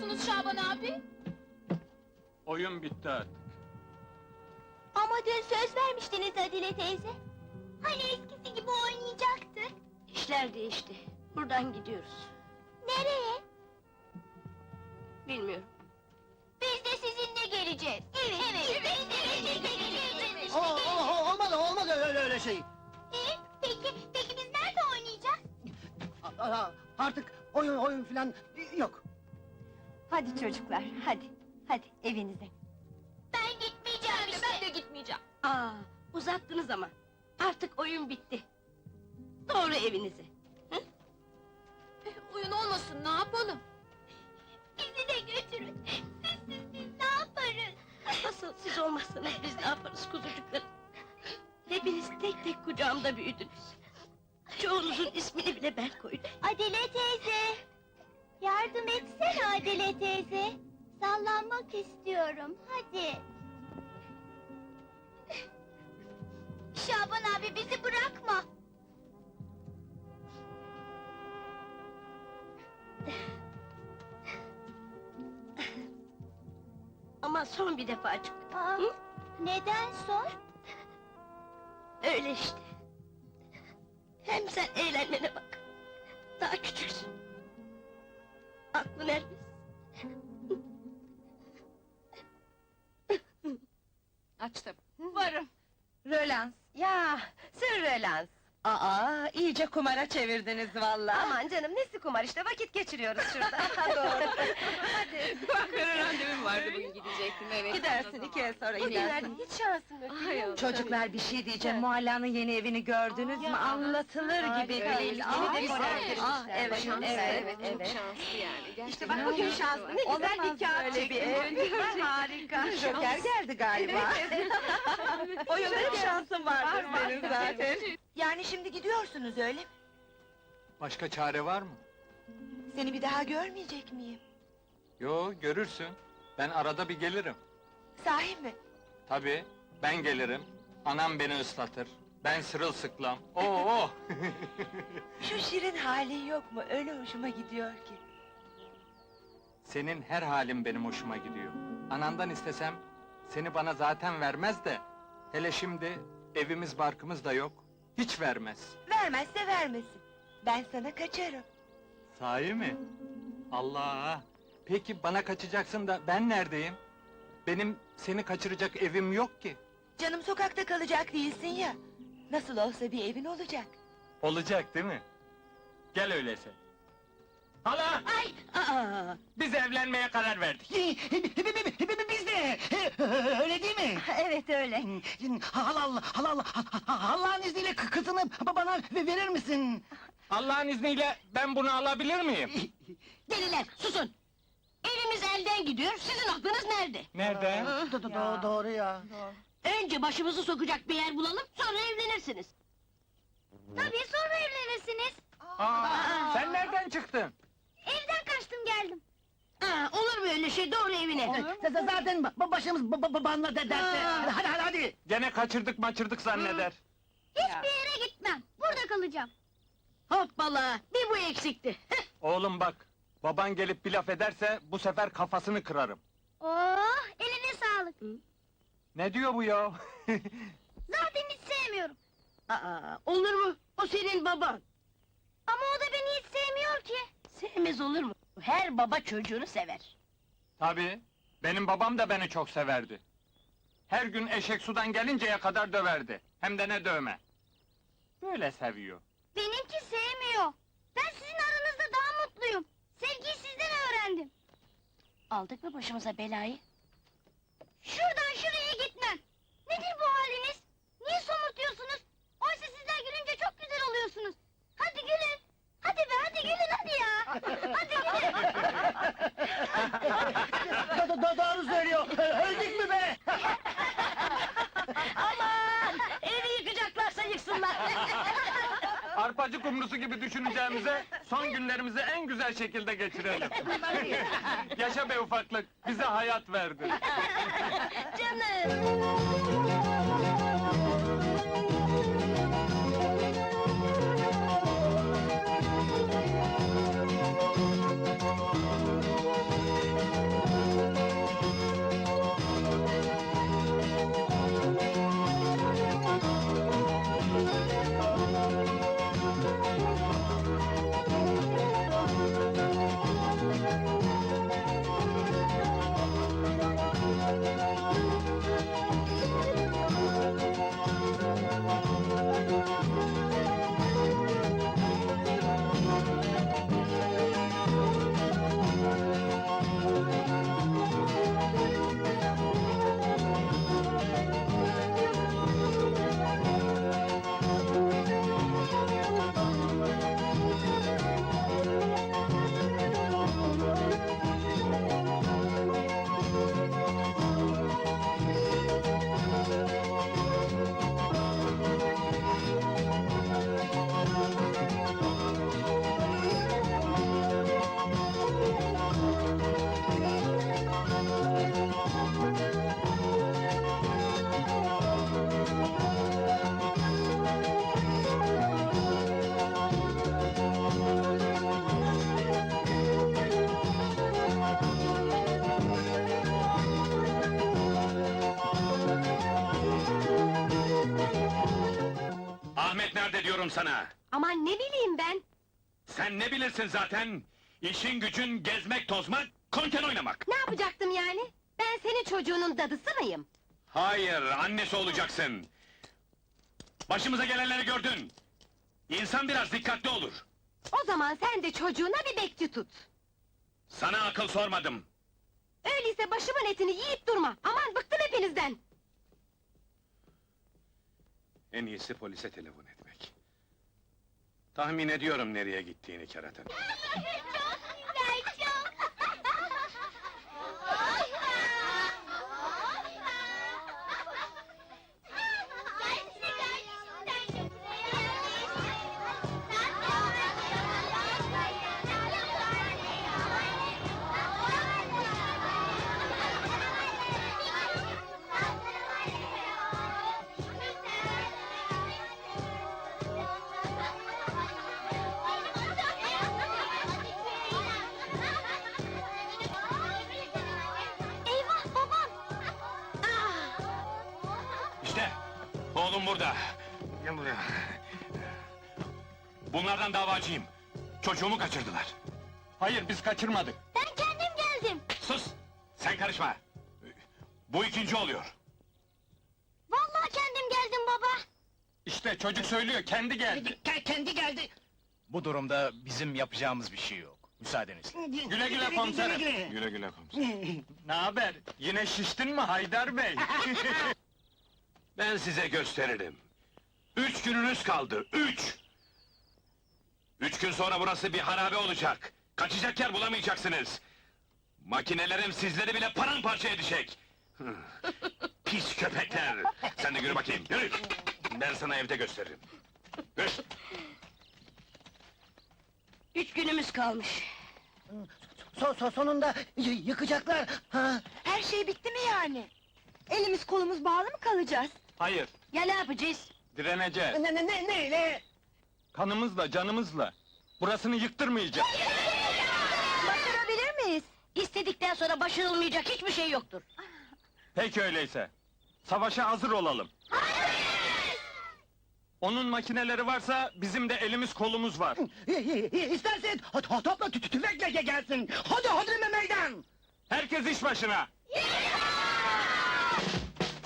yapıyorsunuz Şaban abi? Oyun bitti artık. Ama dün söz vermiştiniz Adile teyze. Hani eskisi gibi oynayacaktık. İşler değişti. Buradan gidiyoruz. Nereye? Bilmiyorum. Biz de sizinle geleceğiz. Evet, evet, biz de sizinle geleceğiz. O, o, o- olmaz, olmaz öyle öyle şey. Ee, peki, peki biz nerede oynayacağız? A- a- Artık oyun oyun filan yok. Hadi çocuklar, hadi. Hadi evinize. Ben gitmeyeceğim işte. Ben de gitmeyeceğim. Aa, uzattınız ama. Artık oyun bitti. Doğru evinize. Oyun olmasın ne yapalım? Bizi de götürün. Sizsiz biz ne yaparız? Asıl siz olmazsanız biz ne yaparız kuzucuklarım? Hepiniz tek tek kucağımda büyüdünüz. Çoğunuzun ismini bile ben koydum. Adile teyze. Yardım etsene Adile teyze. Sallanmak istiyorum, hadi. Şaban abi bizi bırakma. Ama son bir defacık. Aa, Hı? neden son? Öyle işte. Hem sen eğlenmene bak. Daha küçüksün. Aklın ermez. Açtım. Varım. Rölans. Ya, sır rölans. Aa, iyice kumara çevirdiniz vallahi. Aman canım, nesi kumar işte, vakit geçiriyoruz şurada. Doğru. Hadi. Benim randevum vardı bugün gidecektim evet. Gidersin iki ay sonra gidersin. Hiç şansın yok. Ay. Çocuklar bir şey diyeceğim, Mualla'nın yeni evini gördünüz mü? Anlatılır gibi değil. yeni Aa, etmişler. Ah, evet, Şanslı, evet, evet, evet. Çok şanslı yani. İşte bak bugün şanslı, ne güzel bir kağıt böyle bir ev. Harika. Joker geldi galiba. o yıl hep şansın vardır senin zaten. Yani şimdi gidiyorsunuz öyle mi? Başka çare var mı? Seni bir daha görmeyecek miyim? Yo, görürsün. Ben arada bir gelirim. Sahi mi? Tabii, ben gelirim. Anam beni ıslatır. Ben sırılsıklam. Oo! Şu şirin halin yok mu? Öyle hoşuma gidiyor ki. Senin her halin benim hoşuma gidiyor. Anandan istesem, seni bana zaten vermez de... ...hele şimdi evimiz barkımız da yok, hiç vermez. Vermezse vermesin. Ben sana kaçarım. Sahi mi? Allah! Peki bana kaçacaksın da ben neredeyim? Benim seni kaçıracak evim yok ki. Canım sokakta kalacak değilsin ya. Nasıl olsa bir evin olacak. Olacak değil mi? Gel öyleyse. Hala! Aa, Biz evlenmeye karar verdik. Öyle değil mi? evet öyle. Halal, halal, Allah'ın izniyle kı- kızını bana verir misin? Allah'ın izniyle ben bunu alabilir miyim? deliler susun! Evimiz elden gidiyor, sizin aklınız nerede? Nerede? Do- do- do- Doğru ya. Önce başımızı sokacak bir yer bulalım, sonra evlenirsiniz. Tabii sonra evlenirsiniz. Aa, sen nereden çıktın? Evden kaçtım geldim. Aa, olur mu öyle şey, doğru evine! Z- z- Zaten ba- başımız ba- ba- banla de dertte. Aa. Hadi hadi hadi. Gene kaçırdık maçırdık zanneder. Hiçbir yere gitmem. Burada kalacağım. Hoppala, bir bu eksikti. Oğlum bak, baban gelip bir laf ederse bu sefer kafasını kırarım. Oh, eline sağlık. Ne diyor bu ya? Zaten hiç sevmiyorum. Aa, olur mu? O senin baban. Ama o da beni hiç sevmiyor ki. Sevmez olur mu? Her baba çocuğunu sever. Tabii, benim babam da beni çok severdi. Her gün eşek sudan gelinceye kadar döverdi. Hem de ne dövme. Böyle seviyor. Benimki sevmiyor. Ben sizin aranızda daha mutluyum. Sevgiyi sizden öğrendim. Aldık mı başımıza belayı? Şuradan şuraya gitmem. Nedir bu haliniz? Niye somurtuyorsunuz? Oysa sizler gülünce çok güzel oluyorsunuz. Hadi gülün. Hadi be hadi gülün hadi ya. Hadi gülün. Do- do- do- Doğru söylüyor. Öldük mü be? Aman! Evi yıkacaklarsa yıksınlar! Arpacı kumrusu düşüneceğimize son günlerimizi en güzel şekilde geçirelim. Yaşa be ufaklık, bize hayat verdi. Canım! Diyorum sana! Aman ne bileyim ben. Sen ne bilirsin zaten? İşin gücün gezmek, tozmak, konken oynamak! Ne yapacaktım yani? Ben senin çocuğunun dadısı mıyım? Hayır, annesi olacaksın! Başımıza gelenleri gördün! İnsan biraz dikkatli olur! O zaman sen de çocuğuna bir bekçi tut. Sana akıl sormadım! Öyleyse başımın etini yiyip durma. Aman bıktım hepinizden. En iyisi polise telefon etmek. Tahmin ediyorum nereye gittiğini kerata. Bunlardan davacıyım. Çocuğumu kaçırdılar. Hayır biz kaçırmadık. Ben kendim geldim. Sus! Sen karışma! Bu ikinci oluyor. Vallahi kendim geldim baba. İşte çocuk söylüyor kendi geldi. Ke- kendi geldi. Bu durumda bizim yapacağımız bir şey yok. Müsaadenizle. Güle güle komiserim. güle. Güle güle komiserim. Ne haber? Yine şiştin mi Haydar Bey? Ben size gösteririm. Üç gününüz kaldı, üç! Üç gün sonra burası bir harabe olacak. Kaçacak yer bulamayacaksınız. Makinelerim sizleri bile paramparça edecek. Pis köpekler! Sen de yürü bakayım, yürü! Ben sana evde gösteririm. Yürü! Üç günümüz kalmış. So, so, sonunda y- yıkacaklar. Ha? Her şey bitti mi yani? Elimiz kolumuz bağlı mı kalacağız? Hayır, Ya ne yapacağız? Direneceğiz. Ne, ne, ne, neyle? Kanımızla, canımızla. Burasını yıktırmayacağız. Başarabilir miyiz? İstedikten sonra başarılmayacak hiçbir şey yoktur. Peki öyleyse. Savaşa hazır olalım. Onun makineleri varsa bizim de elimiz kolumuz var. İstersen to- to- topla tü- tü- tüfekle ge- gelsin. Hadi hadi me- meydan. Herkes iş başına.